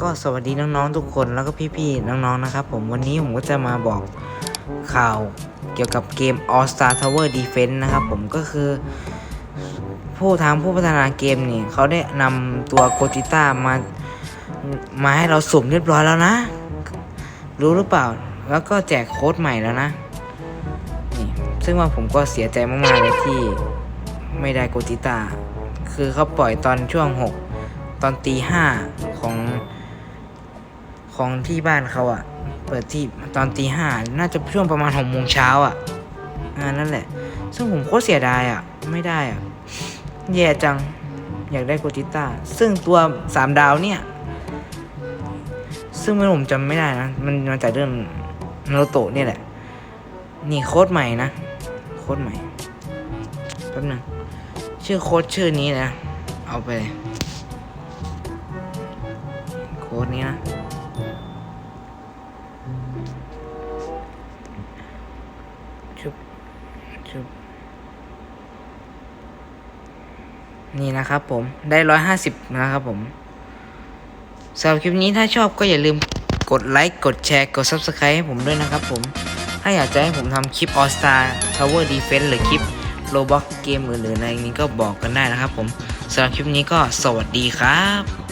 ก็สวัสดีน้องๆทุกคนแล้วก็พี่ๆน้องๆนะครับผมวันนี้ผมก็จะมาบอกข่าวเกี่ยวกับเกม All Star Tower Defense นะครับผมก็คือ ผู้ทางผู้พัฒนาเกมนี่เขาได้นำตัวโกจิต้ามามาให้เราสุ่มเรียบร้อยแล้วนะ รู้หรือเปล่า แล้วก็แจกโค้ดใหม่แล้วนะนี่ซึ่งว่าผมก็เสียใจมากๆเลยที่ไม่ได้โกจิต้าคือเขาปล่อยตอนช่วง 6 ตอนตีห้าของของที่บ้านเขาอะ่ะ เปิดที่ตอนตีห้าน่าจะช่วงประมาณหกโมงเช้าอะอ่านั่นแหละ ซึ่งผมโคตรเสียดายอะ ไม่ได้อะ แย่จังอยากได้โกจิต้า ซึ่งตัวสามดาวเนี่ย ซึ่งไม่ผมจำไม่ได้นะ มันมาจากเรื่องนารูโตะเนี่ยแหละ นี่โค้ดใหม่นะ โค้ดใหม่แป๊บนึงชื่อโค้ดชื่อนี้นะ เอาไปเลย โค้ดนี้นะ ชุบ ชุบ นี่นะครับผม ได้ร้อยห้าสิบนะครับผมสำหรับคลิปนี้ถ้าชอบก็อย่าลืมกดไลค์ กดแชร์ กด Subscribe ให้ผมด้วยนะครับผม ถ้าอยากจะให้ผมทำคลิป All Star Tower Defense หรือคลิป Roblox เกมอื่นๆอะไรนี้ก็บอกกันได้นะครับผมสำหรับคลิปนี้ก็สวัสดีครับ